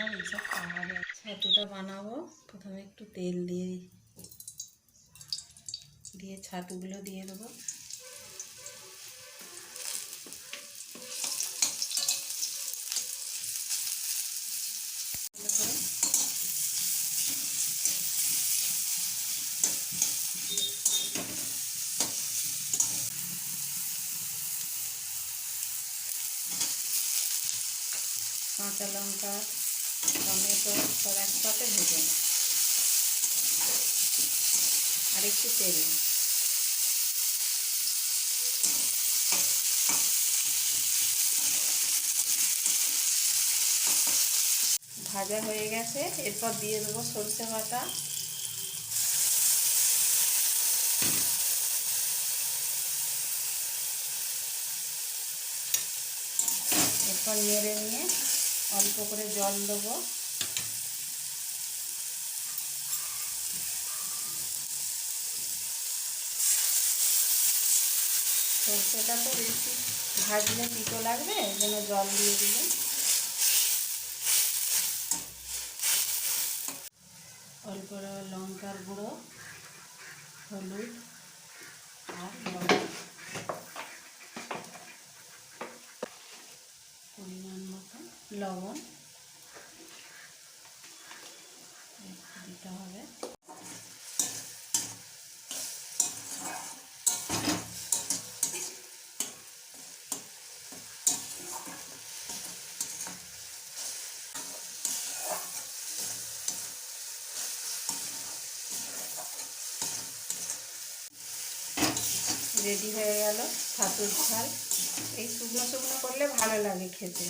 আর ছাতুটা বানাবো। প্রথমে একটু তেল দিয়ে দিয়ে ছাতুগুলো দিয়ে দেবো। কাঁচা লঙ্কা টমেটো সব একসাথে ভেজে নেব। আর একটু তেল। ভাজা হয়ে গেছে। এরপর দিয়ে দেবো সরষে বাটা। এরপর নেড়ে নিয়ে অল্প করে জল দেবো। সরষেটা তো বেশি ভাজলে তিতো লাগবে জন্য জল দিয়ে দিলাম। অল্প লঙ্কার গুঁড়ো, হলুদ আর লবণ। লবণ। দিতে হবে। রেডি হয়ে গেল ছাতুর ঝাল। এই শুকনো শুকনো করলে ভালো লাগে খেতে।